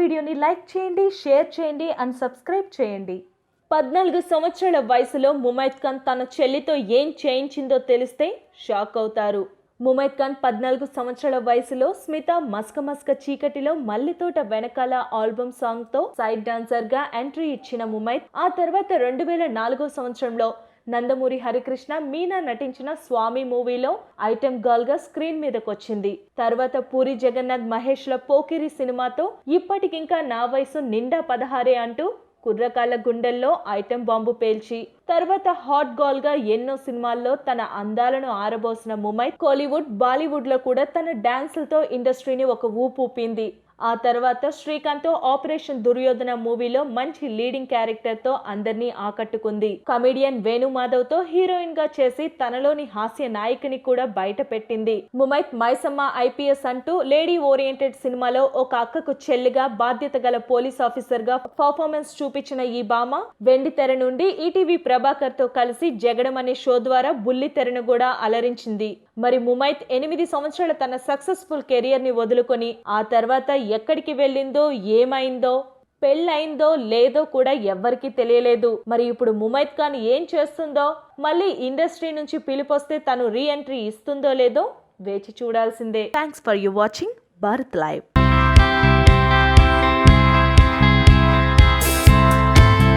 వీడియోని లైక్ చేయండి షేర్ చేయండి అండ్ సబ్స్క్రైబ్ చేయండి. పద్నాలుగు సంవత్సరాల వయసులో ముమైత్ ఖాన్ తన చెల్లితో ఏం చేయించిందో తెలిస్తే షాక్ అవుతారు. ముమైత్ ఖాన్ పద్నాలుగు సంవత్సరాల వయసులో స్మిత మస్క మస్క చీకటిలో మల్లితోట వెనకాల ఆల్బమ్ సాంగ్తో సైడ్ డాన్సర్గా ఎంట్రీ ఇచ్చిన ముమైత్ ఆ తర్వాత రెండు వేల నాలుగో సంవత్సరంలో నందమూరి హరికృష్ణ మీనా నటించిన స్వామి మూవీలో ఐటెం గర్ల్గా స్క్రీన్ మీదకొచ్చింది. తర్వాత పూరి జగన్నాథ్ మహేష్ ల పోకిరి సినిమాతో ఇప్పటికింకా నా వయసు నిండా పదహారే అంటూ కుర్రకాల గుండెల్లో ఐటెం బాంబు పేల్చి తర్వాత హాట్ గర్ల్గా ఎన్నో సినిమాల్లో తన అందాలను ఆరబోసిన ముమై కోలీవుడ్ బాలీవుడ్లో కూడా తన డాన్సులతో ఇండస్ట్రీని ఒక ఊపు ఊపింది. ఆ తర్వాత శ్రీకాంత్ ఆపరేషన్ దుర్యోధన మూవీలో మంచి లీడింగ్ క్యారెక్టర్తో అందరినీ ఆకట్టుకుంది. కమెడియన్ వేణుమాధవ్తో హీరోయిన్గా చేసి తనలోని హాస్య నాయకుని కూడా బయట పెట్టింది ముమైత్ మైసమ్మ ఐపీఎస్ అంటూ లేడీ ఓరియంటెడ్ సినిమాలో ఒక అక్కకు చెల్లిగా బాధ్యత గల పోలీస్ ఆఫీసర్గా పర్ఫార్మెన్స్ చూపించిన ఈ భామ వెండి తెర నుండి ఈటీవీ ప్రభాకర్తో కలిసి జగడం అనే షో ద్వారా బుల్లి తెరను కూడా అలరించింది. మరి ముమైత్ ఎనిమిది సంవత్సరాల తన సక్సెస్ఫుల్ కెరియర్ని వదులుకొని ఆ తర్వాత ఎక్కడికి వెళ్ళిందో ఏమైందో పెళ్ళైందో లేదో కూడా ఎవ్వరికీ తెలియలేదు. మరి ఇప్పుడు ముమైత్ ఖాన్ ఏం చేస్తుందో మళ్ళీ ఇండస్ట్రీ నుంచి పిలిపొస్తే తను రీఎంట్రీ ఇస్తుందో లేదో వేచి చూడాల్సిందే. Thanks for you watching Bharat live